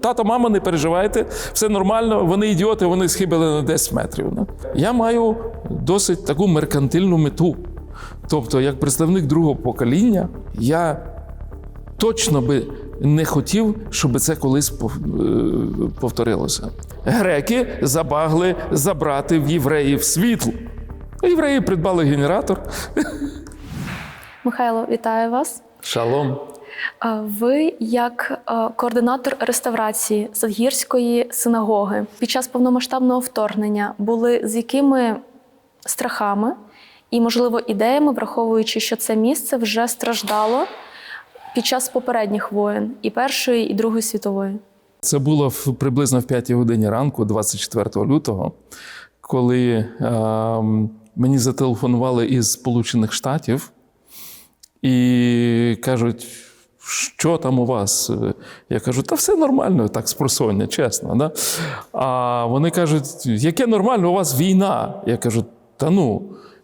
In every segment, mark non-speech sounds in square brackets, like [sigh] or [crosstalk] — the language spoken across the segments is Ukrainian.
Тато, мама, не переживайте, все нормально, вони ідіоти, вони схибили на 10 метрів. ну. Я маю досить таку меркантильну мету. Тобто, як представник другого покоління, я точно би не хотів, щоб це колись е, повторилося. Греки забагли забрати в євреїв світло. Євреї придбали генератор. [laughs] Михайло, вітаю вас. Шалом. Ви, як е, координатор реставрації Садгірської синагоги, під час повномасштабного вторгнення були з якими страхами і, можливо, ідеями, враховуючи, що це місце вже страждало під час попередніх воєн і Першої, і Другої світової. Це було приблизно в 5 годині ранку, 24 лютого, коли е, мені зателефонували із Сполучених Штатів і кажуть, що там у вас? Я кажу, та все нормально, так спросоння, чесно. Да? А вони кажуть, яке нормально, у вас війна. Я кажу, та ну.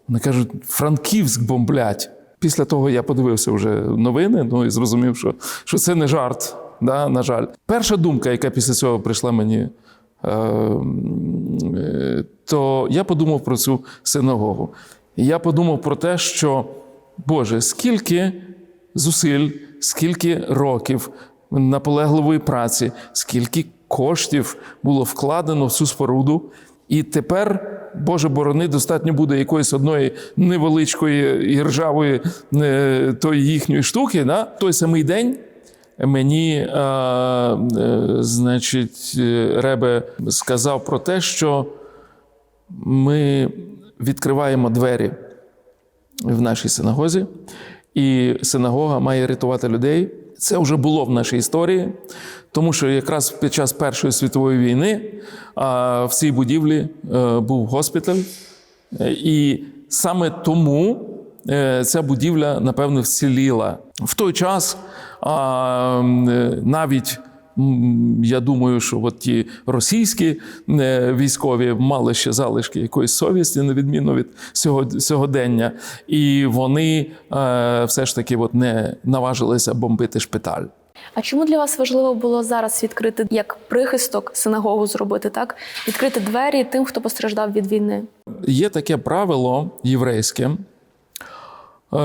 Вони кажуть, Франківськ бомблять. Після того я подивився вже новини, ну і зрозумів, що, що це не жарт. Да, на жаль, перша думка, яка після цього прийшла мені, е, то я подумав про цю синагогу. Я подумав про те, що Боже, скільки зусиль, скільки років наполегливої праці, скільки коштів було вкладено в цю споруду, і тепер. Боже борони, достатньо буде якоїсь одної невеличкої і ржавої е, тої їхньої штуки. Да? Той самий день мені, е, е, значить, е, Ребе сказав про те, що ми відкриваємо двері в нашій синагозі, і синагога має рятувати людей. Це вже було в нашій історії, тому що якраз під час Першої світової війни в цій будівлі е, був госпіталь, і саме тому е, ця будівля, напевно, вціліла. В той час е, навіть я думаю, що от ті російські е, військові мали ще залишки якоїсь совісті, на відміну від сього- сьогодення, і вони е, все ж таки от не наважилися бомбити шпиталь. А чому для вас важливо було зараз відкрити як прихисток синагогу зробити, так? Відкрити двері тим, хто постраждав від війни? Є таке правило єврейське. Е,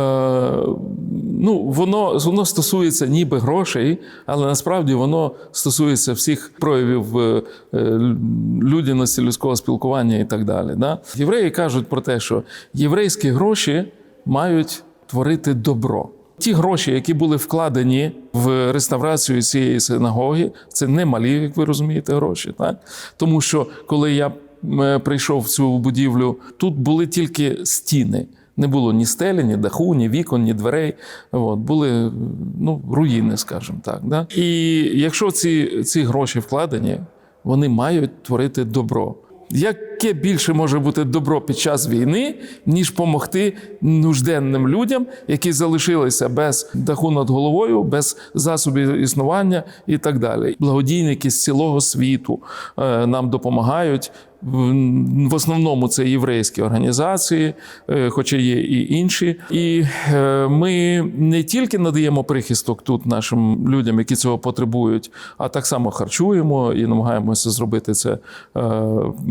ну, воно, воно стосується ніби грошей, але насправді воно стосується всіх проявів е, е, людяності, людського спілкування і так далі. Да? Євреї кажуть про те, що єврейські гроші мають творити добро. Ті гроші, які були вкладені в реставрацію цієї синагоги, це не малі, як ви розумієте, гроші. Так? Тому що коли я прийшов в цю будівлю, тут були тільки стіни. Не було ні стелі, ні даху, ні вікон, ні дверей. От, були ну, руїни, скажімо так. Да? І якщо ці, ці гроші вкладені, вони мають творити добро. Яке більше може бути добро під час війни, ніж допомогти нужденним людям, які залишилися без даху над головою, без засобів існування і так далі. Благодійники з цілого світу е, нам допомагають. В- основному це єврейські організації, е, хоча є і інші. І е, ми не тільки надаємо прихисток тут нашим людям, які цього потребують, а так само харчуємо і намагаємося зробити це е,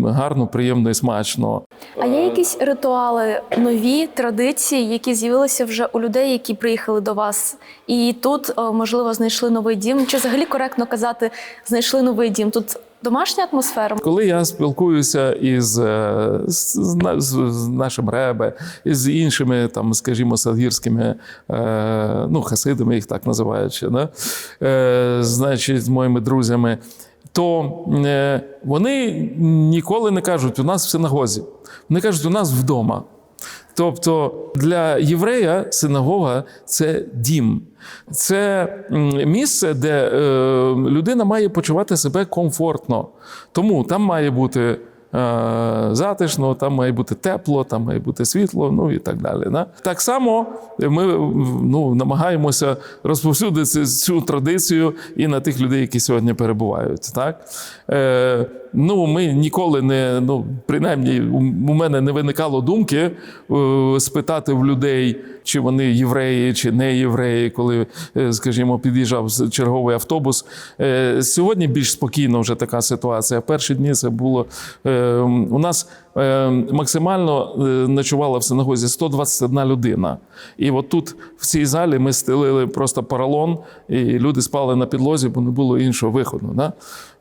гарно, приємно і смачно. А є якісь ритуали, нові традиції, які з'явилися вже у людей, які приїхали до вас, і тут можливо знайшли новий дім? Чи взагалі коректно казати знайшли новий дім? Тут домашня атмосфера? Коли я спілкуюся із е, з, з з- з нашим ребе, із іншими, там, скажімо, садгірськими е, ну, хасидами, їх так називають, да? е, значить, з моїми друзями, то е, вони ніколи не кажуть, у нас в синагозі. Вони кажуть, у нас вдома. Тобто для єврея синагога це дім, це місце, де е, людина має почувати себе комфортно. Тому там має бути затишно, там має бути тепло, там має бути світло, ну і так далі. Да? Так само ми ну, намагаємося розповсюдити цю- традицію і на тих людей, які сьогодні перебувають. Так? Е, ну, ми ніколи не, ну, принаймні, у мене не виникало думки е, спитати в людей, чи вони євреї, чи не євреї, коли, е, скажімо, під'їжджав черговий автобус. Е, Сьогодні більш спокійно вже така ситуація. Перші дні це було е, у нас максимально е, ночувала в синагозі 121 людина. І от тут, в цій залі, ми стелили просто поролон, і люди спали на підлозі, бо не було іншого виходу. Да?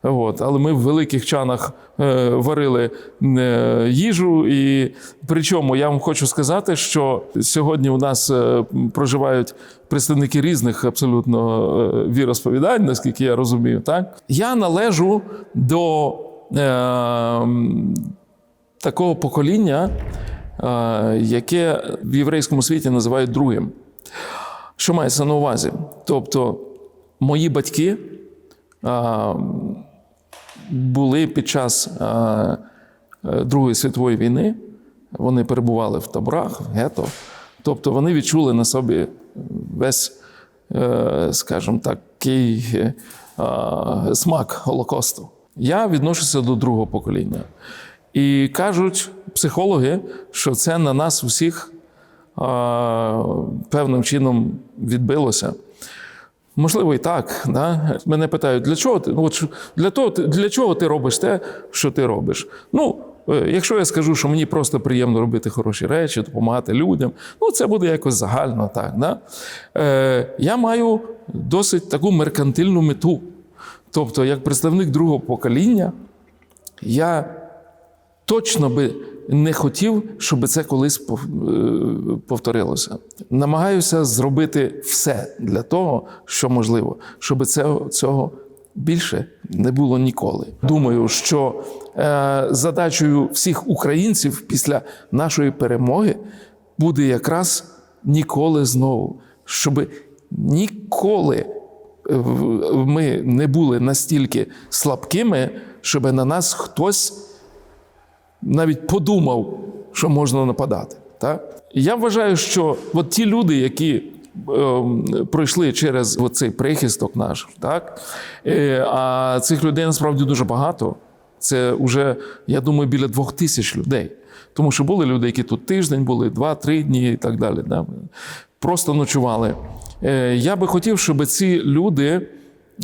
От. Але ми в великих чанах е, варили е, їжу. І причому я вам хочу сказати, що сьогодні у нас е, проживають представники різних абсолютно е, віросповідань, наскільки я розумію. Так? Я належу до е, такого покоління, е, яке в єврейському світі називають другим. Що мається на увазі? Тобто, мої батьки були під час е, Другої світової війни, вони перебували в таборах, в гетто. Тобто вони відчули на собі весь, е, скажімо так, такий е, смак Голокосту. Я відношуся до другого покоління. І кажуть психологи, що це на нас усіх а, певним чином відбилося. Можливо, і так. Да? Мене питають, для чого ти? Ну, от, для, того, для чого ти робиш те, що ти робиш? Ну, е, якщо я скажу, що мені просто приємно робити хороші речі, допомагати людям, ну це буде якось загально так. Да? Е, я маю досить таку меркантильну мету. Тобто, як представник другого покоління, я точно би не хотів, щоб це колись е, повторилося. Намагаюся зробити все для того, що можливо, щоб цього більше не було ніколи. Думаю, що е, задачею всіх українців після нашої перемоги буде якраз ніколи знову, щоб ніколи е, ми не були настільки слабкими, щоб на нас хтось навіть подумав, що можна нападати. Так? Я вважаю, що от ті люди, які е, пройшли через цей прихисток наш, так? Е, а цих людей насправді дуже багато. Це вже, я думаю, біля двох тисяч людей. Тому що були люди, які тут тиждень були, два-три дні і так далі. Да? Просто ночували. Е, я би хотів, щоб ці люди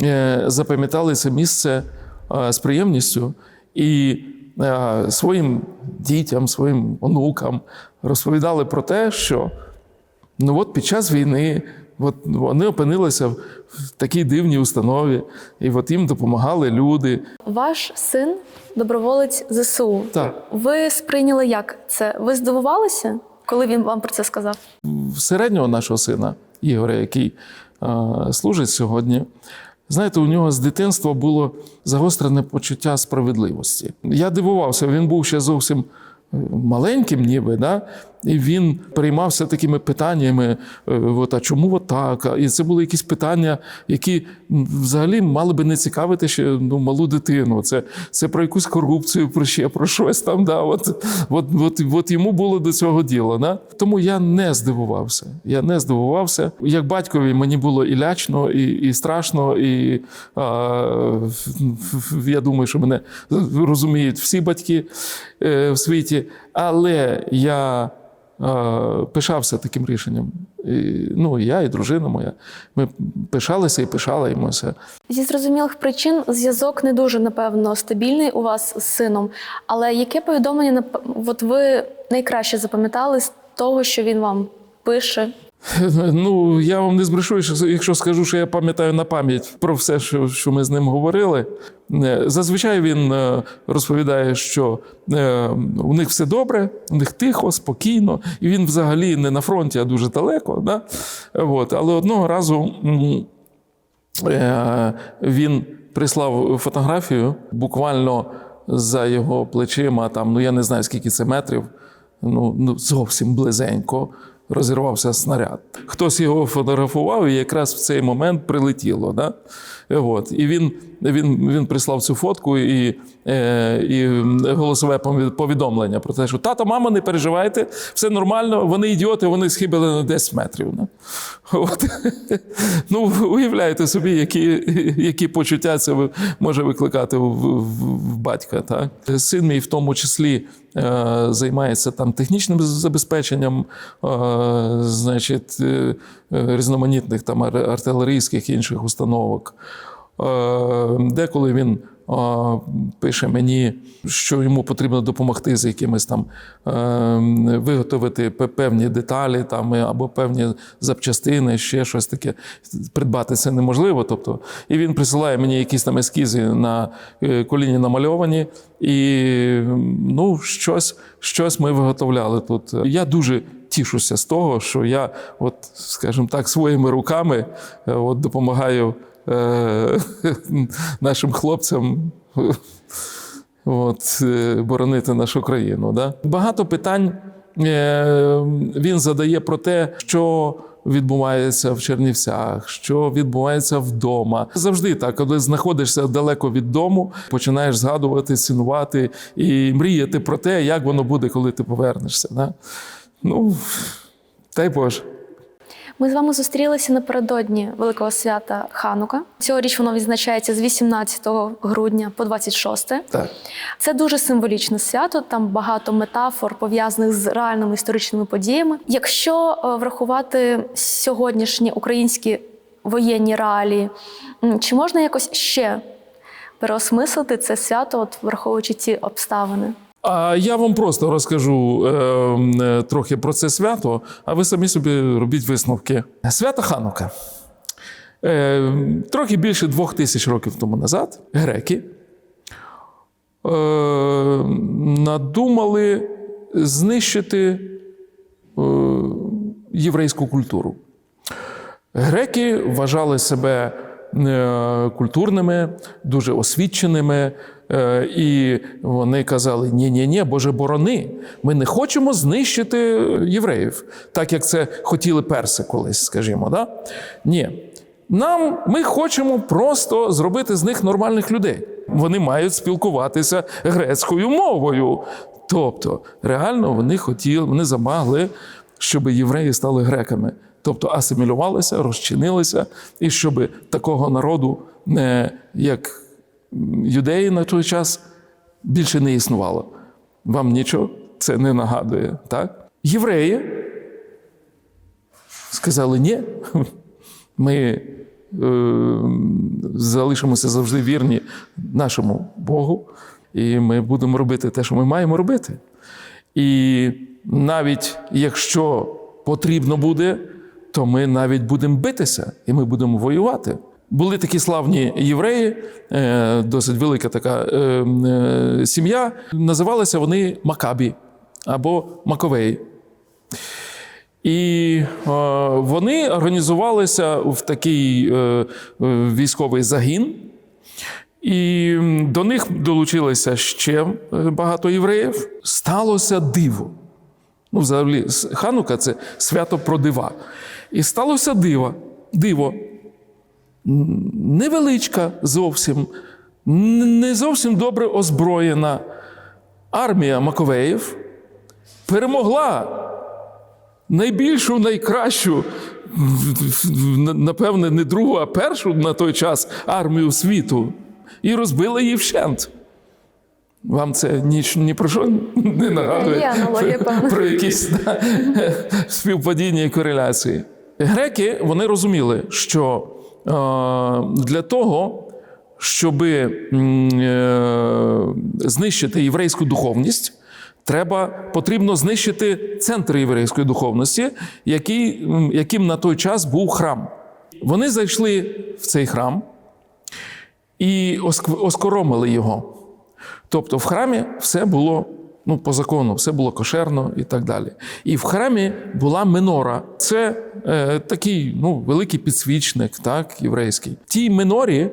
е, запам'ятали це місце е, з приємністю і своїм дітям, своїм онукам розповідали про те, що ну от під час війни от вони опинилися в в такій дивній установі, і от їм допомагали люди. Ваш син доброволець ЗСУ. Так. Ви сприйняли як це? Ви здивувалися, коли він вам про це сказав? Середнього нашого сина Ігоря, який е, служить сьогодні, знаєте, у нього з дитинства було загострене почуття справедливості. Я дивувався, він був ще зовсім е, маленьким, ніби, да? І він приймався такими питаннями: е, от, а чому от так? І це були якісь питання, які взагалі мали би не цікавити ще ну, малу дитину. Це, це про якусь корупцію, про ще про щось там. Да? От, от, от, от йому було до цього діло. Да? Тому я не здивувався. Я не здивувався. Як батькові мені було і лячно, і, і страшно, і а, я думаю, що мене розуміють всі батьки е, в світі. Але я пишався таким рішенням. І, ну, я, і дружина моя. Ми пишалися і пишалимося. Зі зрозумілих причин зв'язок не дуже напевно стабільний у вас з сином. Але яке повідомлення от ви найкраще запам'ятали з того, що він вам пише? [laughs] Ну, я вам не збрешу, якщо- скажу, що я пам'ятаю на пам'ять про все, що, ми з ним говорили. Е, Зазвичай він е, розповідає, що е, у них все добре, у них тихо, спокійно, і він взагалі не на фронті, а дуже далеко. Да? От. Але одного разу він прислав фотографію буквально за його плечима, там, ну я не знаю, скільки це метрів, ну, ну зовсім близенько розірвався снаряд. Хтось його фотографував, і якраз в цей момент прилетіло. Да? От. І він, він, він прислав цю фотку і, і голосове повідомлення про те, що тато, мама, не переживайте, все нормально, вони ідіоти, вони схибили на 10 метрів. Ну, От. [laughs] ну уявляєте собі, які, які почуття це може викликати в, в, батька. Так? Син мій в тому числі е, займається там технічним забезпеченням, е, значить, е, е, різноманітних там артилерійських інших установок. Е, Деколи він е, пише мені, що йому потрібно допомогти з якимись там е, виготовити певні деталі там, е, або певні запчастини, ще щось таке. Придбати це неможливо. Тобто, і він присилає мені якісь там ескізи на е, коліні намальовані, і ну, щось, щось ми виготовляли тут. Я дуже тішуся з того, що я, от, скажімо так, своїми руками е, от, допомагаю е, [laughs] нашим хлопцям [laughs] от, е, боронити нашу країну. Да? Багато питань е, він задає про те, що. Відбувається в Чернівцях, що відбувається вдома. Завжди так, коли знаходишся далеко від дому, починаєш згадувати, цінувати і мріяти про те, як воно буде, коли ти повернешся. Да? Ну, дай Боже. Ми з вами зустрілися напередодні великого свята Ханука. Цьогоріч воно відзначається з 18 грудня по 26. Так. Це дуже символічне свято. Там багато метафор пов'язаних з реальними історичними подіями. Якщо е, врахувати сьогоднішні українські воєнні реалії, чи можна якось ще переосмислити це свято, от враховуючи ці обставини? А я вам просто розкажу е, е, трохи про це свято, а ви самі собі робіть висновки. Свято Ханука. Е, трохи більше двох тисяч років тому назад греки е, надумали знищити е, єврейську культуру. Греки вважали себе е, культурними, дуже освіченими, і вони казали: ні, ні, ні, Боже борони, ми не хочемо знищити євреїв, так як це хотіли перси колись, скажімо. Да? Ні. Нам ми хочемо просто зробити з них нормальних людей. Вони мають спілкуватися грецькою мовою. Тобто, реально вони хотіли, вони замагли, щоб євреї стали греками. Тобто асимілювалися, розчинилися, і щоб такого народу, як юдеї на той час, більше не існувало. Вам нічого це не нагадує, так? Євреї сказали: ні, ми е, залишимося завжди вірні нашому Богу, і ми будемо робити те, що ми маємо робити. І навіть якщо потрібно буде, то ми навіть будемо битися і ми будемо воювати. Були такі славні євреї, е, досить велика така е, е, сім'я. Називалися вони Макабі або Маковеї. І вони організувалися в такий військовий загін, і до них долучилося ще багато євреїв. Сталося диво. Ну, взагалі, Ханука це свято про дива. І сталося диво. диво. Невеличка зовсім, не зовсім добре озброєна армія Маковеїв перемогла найбільшу, найкращу, напевне, не другу, а першу на той час армію світу і розбила її вщент. Вам це ні, ні про що не нагадує певно. про якісь да, співпадіння і кореляції. Греки вони розуміли, що для того, щоб знищити єврейську духовність, треба потрібно знищити центр єврейської духовності, який, яким на той час був храм. Вони зайшли в цей храм і оскоромили його. Тобто в храмі все було ну, по закону, все було кошерно і так далі. І в храмі була минора. Це е, такий ну, великий підсвічник, так, єврейський. В тій минорі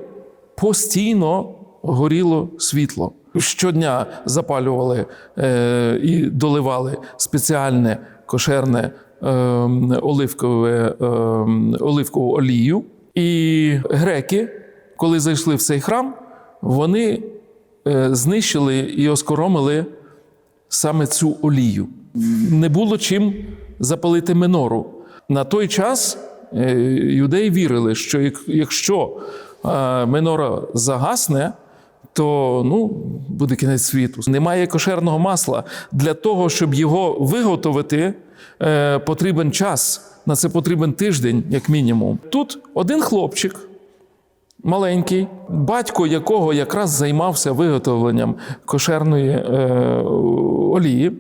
постійно горіло світло. Щодня запалювали е, і доливали спеціальне кошерне е, оливкове, е, оливкову олію. І греки коли зайшли в цей храм, вони е, знищили і оскоромили саме цю олію. Не було чим запалити минору. На той час е, юдеї вірили, що якщо е, минора загасне, то ну, буде кінець світу. Немає кошерного масла. Для того, щоб його виготовити, е, потрібен час. На це потрібен тиждень, як мінімум. Тут один хлопчик, маленький, батько якого якраз займався виготовленням кошерної е, олії.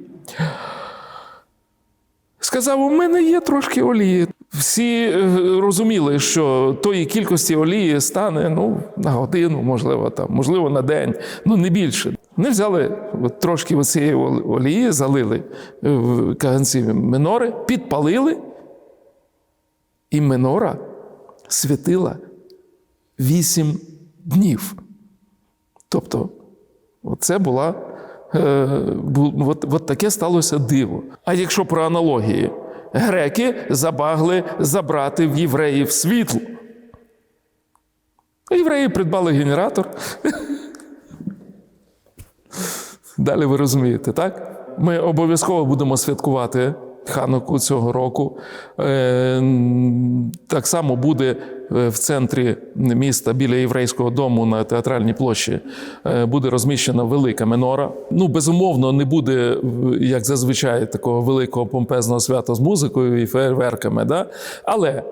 Сказав: у мене є трошки олії. Всі е, розуміли, що тої кількості олії стане ну, на годину, можливо, там, можливо, на день, ну не більше. Вони взяли от, трошки цієї олії, залили е, в каганці минори, підпалили, і минора світила вісім днів. Тобто, це була. е, От, от таке сталося диво. А якщо про аналогії, греки забагли забрати в євреїв світло. Євреї придбали генератор. [laughs] Далі ви розумієте, так? Ми обов'язково будемо святкувати Хануку цього року. Е, Так само буде е, в центрі міста біля єврейського дому на театральній площі. е, Буде розміщена велика менора. Ну, безумовно, не буде, як зазвичай, такого великого помпезного свята з музикою і фейерверками. Да? Але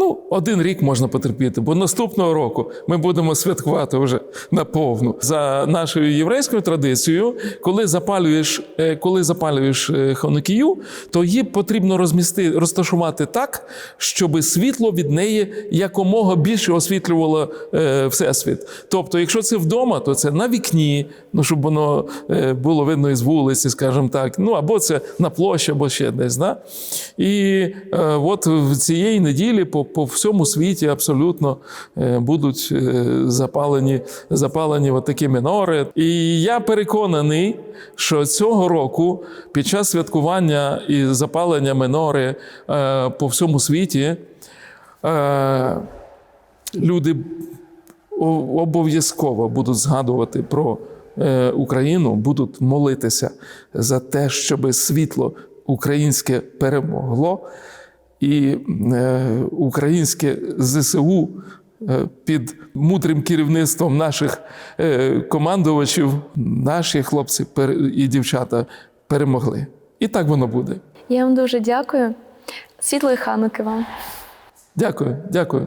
Ну, один рік можна потерпіти, бо наступного року ми будемо святкувати вже наповну. За нашою єврейською традицією, коли запалюєш, е, коли запалюєш е, ханукію, то її потрібно розмісти, розташувати так, щоб світло від неї якомога більше освітлювало е, всесвіт. Тобто, якщо це вдома, то це на вікні, ну щоб воно було видно із вулиці, скажімо так. Ну або це на площі, або ще десь. Да? І от в цієї неділі по, по всьому світі абсолютно е, будуть е, запалені, запалені от такі минори. І я переконаний, що цього року під час святкування і запалення минори е, по всьому світі. Люди обов'язково будуть згадувати про Україну, будуть молитися за те, щоб світло українське перемогло, і е, українське ЗСУ е, під мудрим керівництвом наших е, командувачів, наші хлопці і дівчата перемогли. І так воно буде. Я вам дуже дякую. Світлої хануки вам. Дякую, дякую.